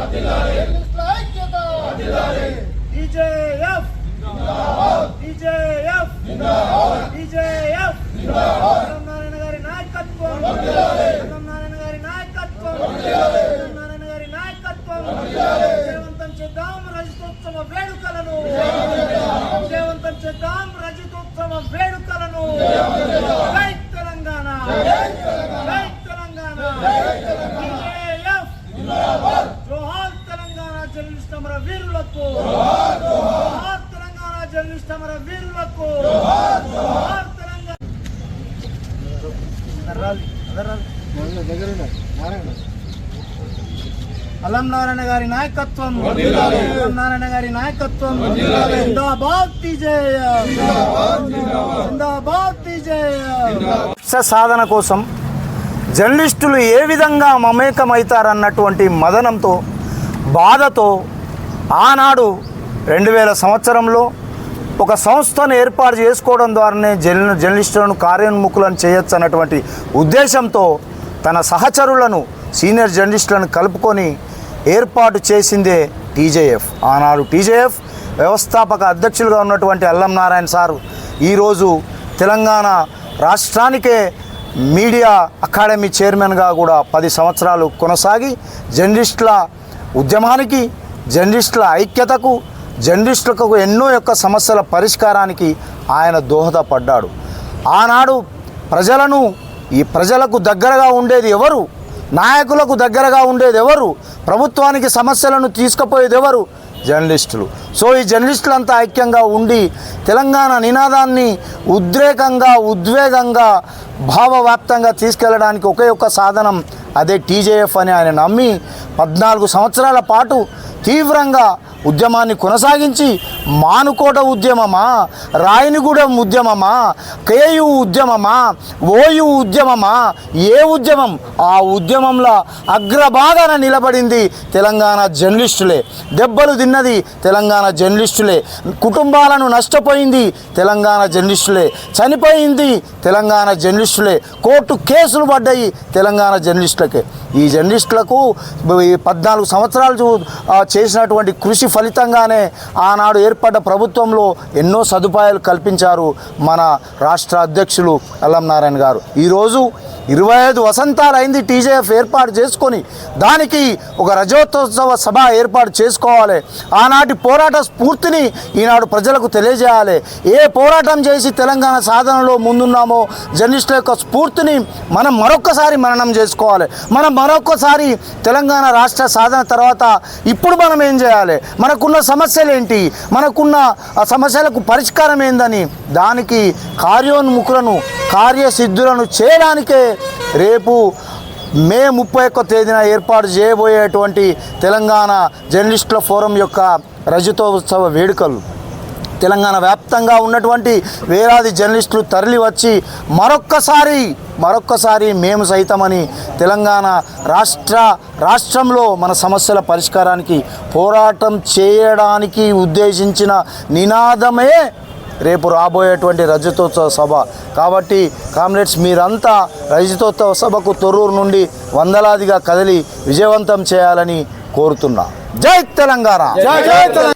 జర్నలిస్టుల ఐక్యత టీజేఎఫ్ నారాయణ గారి నాయకత్వం నారాయణ గారి నాయకత్వం నారాయణ గారి నాయకత్వం విజయవంతం చేద్దాం రజతోత్సవ వేడుకలను విజయవంతం చేద్దాం రజతోత్సవ వేడుకలను జై తెలంగాణ జై తెలంగాణ టీజేఎఫ్ తెలంగాణ జర్నలిస్ట్ అమర వీరులకు. తెలంగాణ. జర్నలిస్ట్ అమర వీరులకు అలం నారాయణ గారి నాయకత్వం. అలం నారాయణ గారి నాయకత్వం. జిందాబాద్ జిందాబాద్ సాధన కోసం జర్నలిస్టులు ఏ విధంగా మమేకమవుతారన్నటువంటి మదనంతో బాధతో ఆనాడు రెండు వేల సంవత్సరంలో ఒక సంస్థను ఏర్పాటు చేసుకోవడం ద్వారానే జర్న జర్నలిస్టులను కార్యోన్ముఖులను చేయొచ్చు అన్నటువంటి ఉద్దేశంతో తన సహచరులను సీనియర్ జర్నలిస్టులను కలుపుకొని ఏర్పాటు చేసిందే టీజేఎఫ్. ఆనాడు టీజేఎఫ్ వ్యవస్థాపక అధ్యక్షులుగా ఉన్నటువంటి అల్లం నారాయణ సారు ఈరోజు తెలంగాణ రాష్ట్రానికే మీడియా అకాడమీ చైర్మన్గా కూడా పది సంవత్సరాలు కొనసాగి జర్నలిస్టుల ఉద్యమానికి జర్నలిస్టుల ఐక్యతకు జర్నలిస్టులకు ఎన్నో యొక్క సమస్యల పరిష్కారానికి ఆయన దోహదపడ్డాడు. ఆనాడు ప్రజలను ఈ ప్రజలకు దగ్గరగా ఉండేది ఎవరు? నాయకులకు దగ్గరగా ఉండేది ఎవరు? ప్రభుత్వానికి సమస్యలను తీసుకుపోయేది ఎవరు? జర్నలిస్టులు. సో ఈ జర్నలిస్టులంతా ఐక్యంగా ఉండి తెలంగాణ నినాదాన్ని ఉద్రేకంగా ఉద్వేగంగా భావవ్యాప్తంగా తీసుకెళ్ళడానికి ఒకే ఒక్క సాధనం అదే టీజేఎఫ్ అని ఆయన నమ్మి పద్నాలుగు సంవత్సరాల పాటు తీవ్రంగా ఉద్యమాన్ని కొనసాగించి మానుకోట ఉద్యమమా? రాయనిగూడెం ఉద్యమమా? కేయు ఉద్యమమా? ఓయు ఉద్యమమా? ఏ ఉద్యమం? ఆ ఉద్యమంలో అగ్రభాగాన నిలబడింది తెలంగాణ జర్నలిస్టులే. దెబ్బలు తిన్నది తెలంగాణ జర్నలిస్టులే. కుటుంబాలను నష్టపోయింది తెలంగాణ జర్నలిస్టులే. చనిపోయింది తెలంగాణ జర్నలిస్టులే. కోర్టు కేసులు పడ్డాయి తెలంగాణ జర్నలిస్టులకే. ఈ జర్నలిస్టులకు పద్నాలుగు సంవత్సరాలు చూ- చేసినటువంటి కృషి ఫలితంగానే ఆనాడు ఏర్పడ్డ ప్రభుత్వంలో ఎన్నో సదుపాయాలు కల్పించారు మన రాష్ట్ర అధ్యక్షులు అల్లం నారాయణ గారు. ఈరోజు ఇరవై ఐదు వసంతాలు అయింది టీజేఎఫ్ ఏర్పాటు చేసుకొని దానికి ఒక రజోత్సవ సభ ఏర్పాటు చేసుకోవాలి. ఆనాటి పోరాట స్ఫూర్తిని ఈనాడు ప్రజలకు తెలియజేయాలి. ఏ పోరాటం చేసి తెలంగాణ సాధనలో ముందున్నామో జర్నలిస్టుల యొక్క స్ఫూర్తిని మనం మరొక్కసారి మననం చేసుకోవాలి. మనం మరొక్కసారి తెలంగాణ రాష్ట్ర సాధన తర్వాత ఇప్పుడు మనం ఏం చేయాలి? మనకున్న సమస్యలు ఏంటి? మనకున్న ఆ సమస్యలకు పరిష్కారం ఏందని దానికి కార్యోన్ముఖులను కార్యసిద్ధులను చేయడానికే రేపు మే ముప్పై ఒక్క తేదీన ఏర్పాటు చేయబోయేటువంటి తెలంగాణ జర్నలిస్టుల ఫోరం యొక్క రజతోత్సవ వేడుకలు. తెలంగాణ వ్యాప్తంగా ఉన్నటువంటి వేలాది జర్నలిస్టులు తరలి వచ్చి మరొక్కసారి మరొక్కసారి మేము సైతమని తెలంగాణ రాష్ట్ర రాష్ట్రంలో మన సమస్యల పరిష్కారానికి పోరాటం చేయడానికి ఉద్దేశించిన నినాదమే రేపు రాబోయేటువంటి రజతోత్సవ సభ. కాబట్టి కామ్రేడ్స్ మీరంతా రజతోత్సవ సభకు తొర్రూరు నుండి వందలాదిగా కదిలి విజయవంతం చేయాలని కోరుతున్నా. జై తెలంగాణ! జై తెలంగాణ!